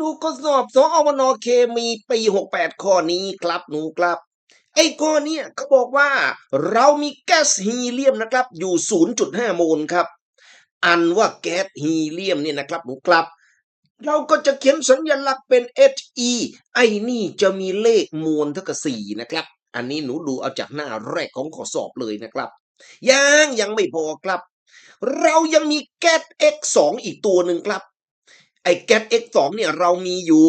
ดูข้อสอบสอวนเคมีปี 68 ข้อนี้ครับหนูครับ ไอ้ข้อเนี้ยเขาบอกว่าเรามีแก๊สฮีเลียมนะครับ อยู่ 0.5 โมลครับ อันว่าแก๊สฮีเลียมเนี่ยนะครับหนูครับ เราก็จะเขียนสัญลักษณ์เป็น He ไอ้นี่จะมีเลขมวลเท่ากับ4นะครับ อันนี้หนูดูเอาจากหน้าแรกของข้อสอบเลยนะครับ ยังยังไม่พอครับ เรายังมีแก๊ส X2 อีกตัวหนึ่งครับ แก๊ส X2 เนี่ยเรามีอยู่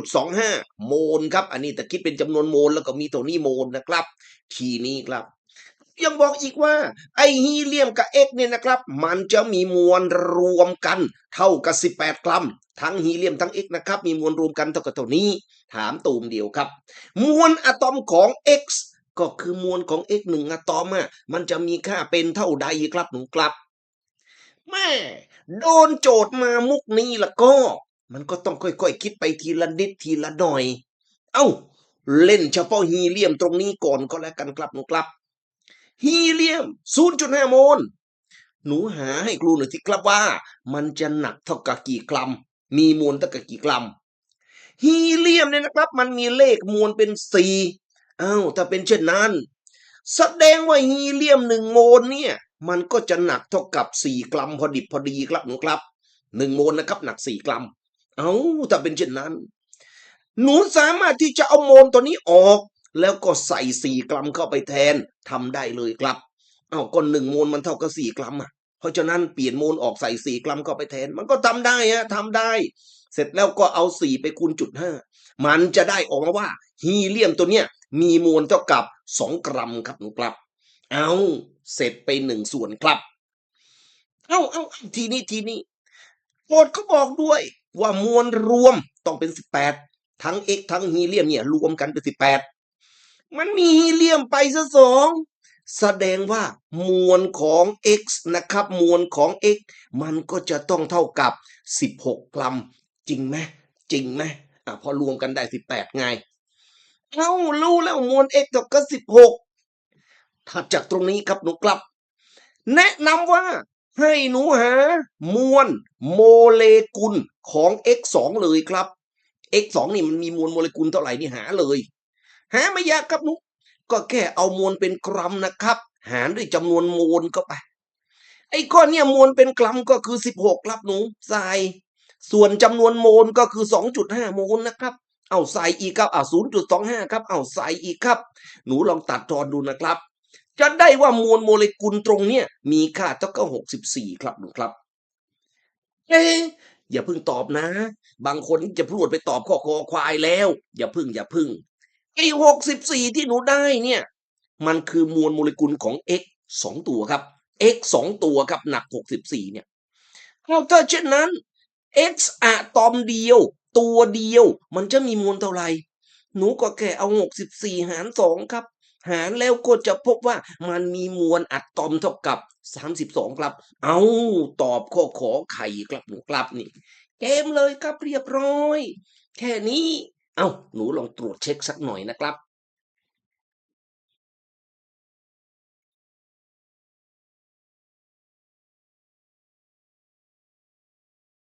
0.25 โมลครับ อันนี้แต่คิดเป็นจำนวนโมลแล้วก็มีตัวนี้โมลนะครับ ทีนี้ครับ ยังบอกอีกว่า ไอ้ฮีเลียมกับ X เนี่ยนะครับ มันจะมีมวลรวมกันเท่ากับ 18 กรัม ทั้งฮีเลียมทั้ง X นะครับ มีมวลรวมกันเท่ากับเท่านี้ ถามตูมเดียวครับ มวลอะตอมของ X ก็คือมวลของ X หนึ่งอะตอมอะมันจะมีค่าเป็นเท่าใดครับหนูครับ แม่โดนโจทย์มามุกนี้ละก็ มันก็ต้องค่อยๆคิดไปทีละนิดทีละหน่อย เอ้า เล่นเฉพาะฮีเลียมตรงนี้ก่อนก็แล้วกันครับหนูครับ ฮีเลียม 0.5 โมล หนูหาให้ครูหน่อยสิครับว่า มันจะหนักเท่ากับกี่กรัม มีมวลเท่ากับกี่กรัม ฮีเลียมเนี่ยนะครับ มันมีเลขมวลเป็นสี่เอ้าถ้าเป็นเช่นนั้น แสดงว่าฮีเลียมหนึ่งโมลเนี่ย มันก็จะหนักเท่ากับสี่กรัมพอดิบพอดีครับหนูครับหนึ่งโมลนะครับ หนักสี่กรัม เอ้าถ้าเป็นเช่นนั้น หนูสามารถที่จะเอาโมลตัวนี้ออก แล้วก็ใส่สี่กรัมเข้าไปแทนทำได้เลยครับ เอ้าก็หนึ่งโมลมันเท่ากับสี่กรัมอะเพราะฉะนั้นเปลี่ยนโมลออกใส่สี่กรัมเข้าไปแทน มันก็ทำได้ฮะทำได้ เสร็จแล้วก็เอาสี่ไปคูณจุดห้ามันจะได้ออกมาว่าฮีเลียมตัวเนี้ยมีมวลเท่ากับสองกรัมครับหนูครับ เอาเสร็จไปหนึ่งส่วนครับ เอาเอาทีนี้ทีนี้โจทย์เขาบอกด้วยว่ามวลรวมต้องเป็นสิบแปดทั้ง x ทั้งฮีเลียมเนี่ยรวมกันเป็นสิบแปดมันมีฮีเลียมไปซะสองแสดงว่ามวลของ x นะครับ มวลของ x มันก็จะต้องเท่ากับสิบหกกรัม จริงไหมจริงไหมอะพอรวมกันได้สิบแปดไง เอ้ารู้แล้วมวล x เท่ากับสิบหก ถัดจากตรงนี้ครับหนูกลับ แนะนำว่าให้หนูหามวลโมเลกุลของ x สองเลยครับ x สองนี่มันมีมวลโมเลกุลเท่าไหร่นี่หาเลย หาไม่ยากครับหนุก็แค่เอามวลเป็นกรัมนะครับ หารด้วยจำนวนโมลเข้าไป ไอ้ก้อนเนี่ยมวลเป็นกรัมก็คือสิบหกครับหนูใส่ส่วนจำนวนโมลก็คือสองจุดห้าโมลนะครับ เอาใส่อีกครับ เอาศูนย์จุดสองห้าครับ เอาใส่อีกครับ หนูลองตัดทอนดูนะครับ จะได้ว่ามวลโมเลกุลตรงเนี้ยมีค่าเท่ากับหกสิบสี่ครับหนูครับเอ๊อย่าเพิ่งตอบนะ บางคนจะพูดไปตอบข้อคอควายแล้ว อย่าพึ่งอย่าพึ่งไอ้หกสิบสี่ที่หนูได้เนี่ย มันคือมวลโมเลกุลของ x สองตัวครับ x สองตัวครับหนักหกสิบสี่เนี่ยเอาถ้าเช่นนั้น x อะตอมเดียว ตัวเดียว มันจะมีมวลเท่าไหร่ หนูก็แค่เอาหกสิบสี่หารสองครับ หารแล้วก็จะพบว่ามันมีมวลอะตอมเท่ากับสามสิบสองครับ เอาตอบข้อขอไข่ครับหนูครับนี่เกมเลยครับเรียบร้อย แค่นี้ เอาหนูลองตรวจเช็คสักหน่อยนะครับ